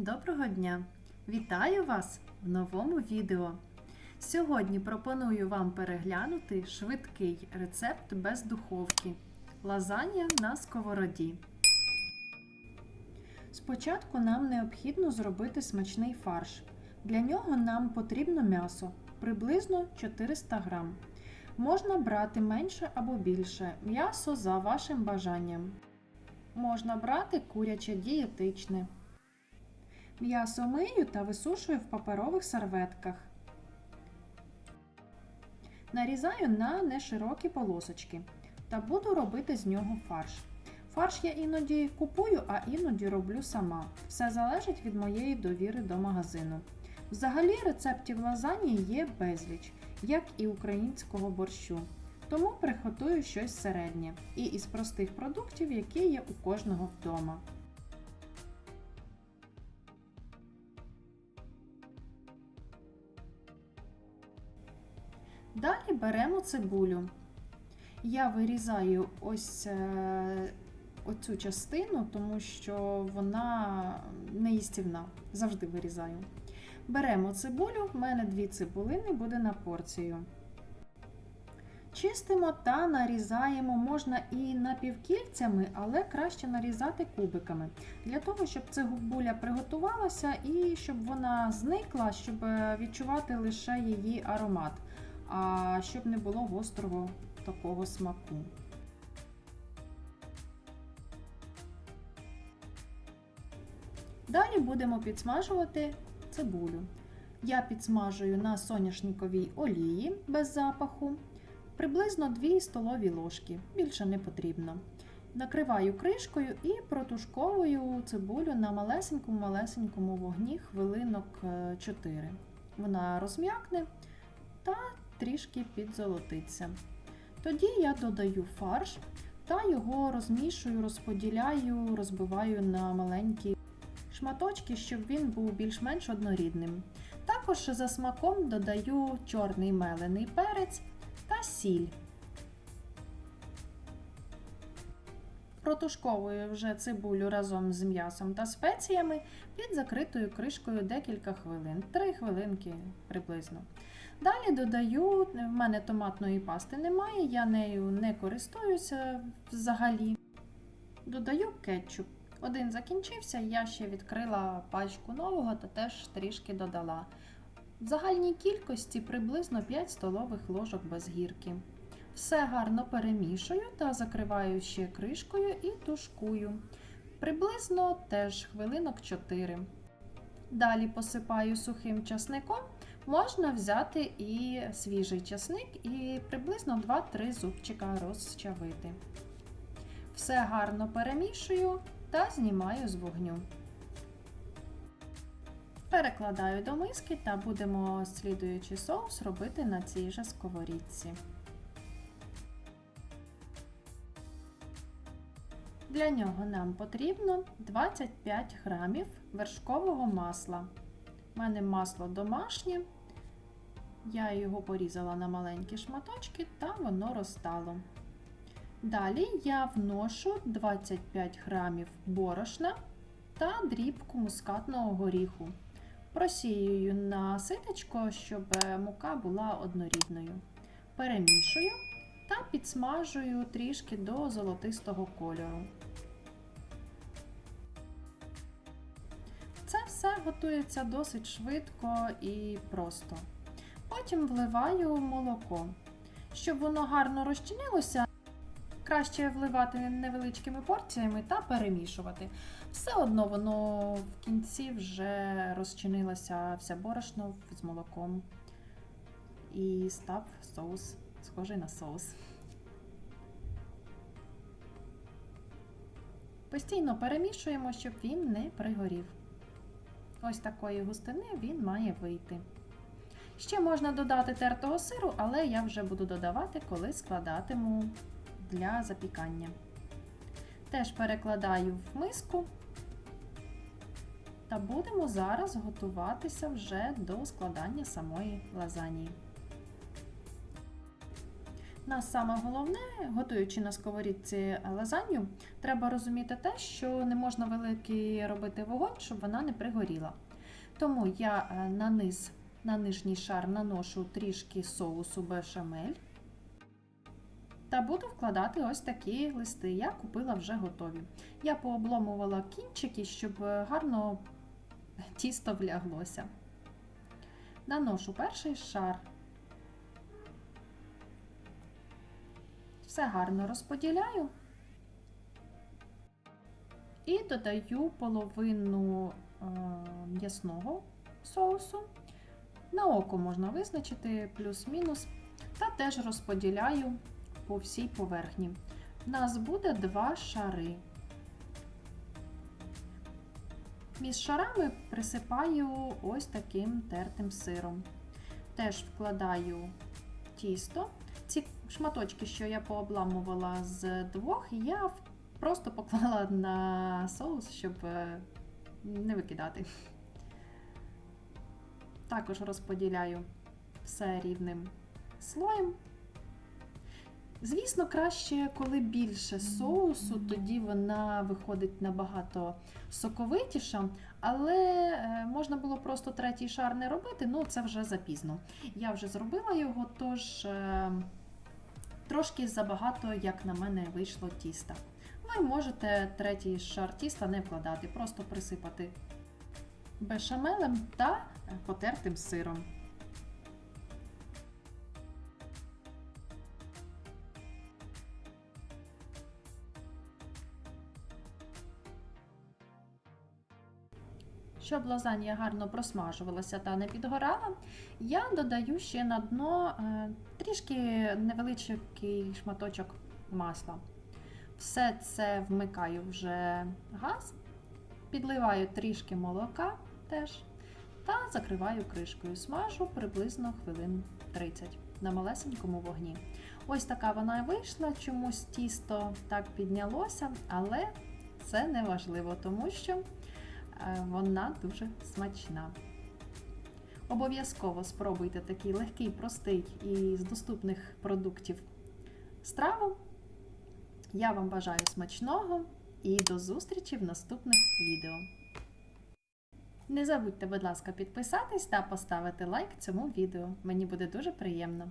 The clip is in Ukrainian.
Доброго дня! Вітаю вас в новому відео. Сьогодні пропоную вам переглянути швидкий рецепт без духовки лазанья на сковороді. Спочатку нам необхідно зробити смачний фарш. Для нього нам потрібно м'ясо приблизно 400 грам. Можна брати менше або більше м'ясо за вашим бажанням. Можна брати куряче дієтичне. М'ясо мию та висушую в паперових серветках. Нарізаю на неширокі полосочки та буду робити з нього фарш. Фарш я іноді купую, а іноді роблю сама. Все залежить від моєї довіри до магазину. Взагалі рецептів лазані є безліч, як і українського борщу. Тому приготую щось середнє і із простих продуктів, які є у кожного вдома. Далі беремо цибулю. Я вирізаю ось е, оцю частину, тому що вона неїстівна. Завжди вирізаю. Беремо цибулю, в мене дві цибулини буде на порцію. Чистимо та нарізаємо можна і напівкільцями, але краще нарізати кубиками. Для того, щоб цибуля приготувалася і щоб вона зникла, щоб відчувати лише її аромат щоб не було гострого такого смаку. Далі будемо підсмажувати цибулю. Я підсмажую на соняшниковій олії без запаху приблизно 2 столові ложки, більше не потрібно. Накриваю кришкою і протушковую цибулю на малесенькому-малесенькому вогні хвилинок 4. Е, Вона розм'якне та трішки підзолотиться. Тоді я додаю фарш та його розмішую, розподіляю, розбиваю на маленькі шматочки, щоб він був більш-менш однорідним. Також за смаком додаю чорний мелений перець та сіль. Протушковую вже цибулю разом з м'ясом та спеціями під закритою кришкою декілька хвилин, 3 хвилинки приблизно. Далі додаю, в мене томатної пасти немає, я нею не користуюся взагалі. Додаю кетчуп. Один закінчився, я ще відкрила пачку нового та теж трішки додала. В загальній кількості приблизно 5 столових ложок без гірки. Все гарно перемішую та закриваю ще кришкою і тушкую. Приблизно теж хвилинок 4. Далі посипаю сухим часником Можна взяти і свіжий часник і приблизно 2-3 зубчика розчавити. Все гарно перемішую та знімаю з вогню. Перекладаю до миски та будемо слідуючий соус робити на цій же сковорідці. Для нього нам потрібно 25 грамів вершкового масла. У мене масло домашнє. Я його порізала на маленькі шматочки та воно розтало. Далі я вношу 25 грамів борошна та дрібку мускатного горіху. Просіюю на ситочко, щоб мука була однорідною. Перемішую та підсмажую трішки до золотистого кольору. Це все готується досить швидко і просто. Потім вливаю молоко. Щоб воно гарно розчинилося, краще вливати невеличкими порціями та перемішувати. Все одно воно в кінці вже розчинилося вся борошно з молоком і став соус, схожий на соус. Постійно перемішуємо, щоб він не пригорів. Ось такої густини він має вийти. Ще можна додати тертого сиру, але я вже буду додавати, коли складатиму для запікання. Теж перекладаю в миску та будемо зараз готуватися вже до складання самої лазанії. нас саме головне, готуючи на сковорідці лазанью, треба розуміти те, що не можна великий робити вогонь, щоб вона не пригоріла. Тому я е, на низ, на нижній шар наношу трішки соусу бешамель та буду вкладати ось такі листи. Я купила вже готові. Я пообломувала кінчики, щоб е, гарно тісто вляглося. Наношу перший шар. Все гарно розподіляю і додаю половину е, м'ясного соусу. На око можна визначити плюс-мінус, та теж розподіляю по всій поверхні. У нас буде два шари. Між шарами присипаю ось таким тертим сиром. Теж вкладаю тісто. Ці шматочки, що я пообламувала з двох, я просто поклала на соус, щоб е, не викидати. Також розподіляю все рівним слоєм. Звісно, краще, коли більше соусу, тоді вона виходить набагато соковитіша, але е, можна було просто третій шар не робити, ну це вже запізно. Я вже зробила його, тож е, трошки забагато, як на мене, вийшло тіста. Ви можете третій шар тіста не вкладати, просто присипати бешамелем та потертим сиром. Щоб лазанья гарно просмажувалася та не підгорала, я додаю ще на дно е, трішки невеличкий шматочок масла. Все це вмикаю вже газ, підливаю трішки молока теж та закриваю кришкою. Смажу приблизно хвилин 30 на малесенькому вогні. Ось така вона і вийшла, чомусь тісто так піднялося, але це не важливо, тому що е, вона дуже смачна. Обов'язково спробуйте такий легкий, простий і з доступних продуктів страву. Я вам бажаю смачного і до зустрічі в наступних відео. Не забудьте, будь ласка, підписатись та поставити лайк цьому відео. Мені буде дуже приємно.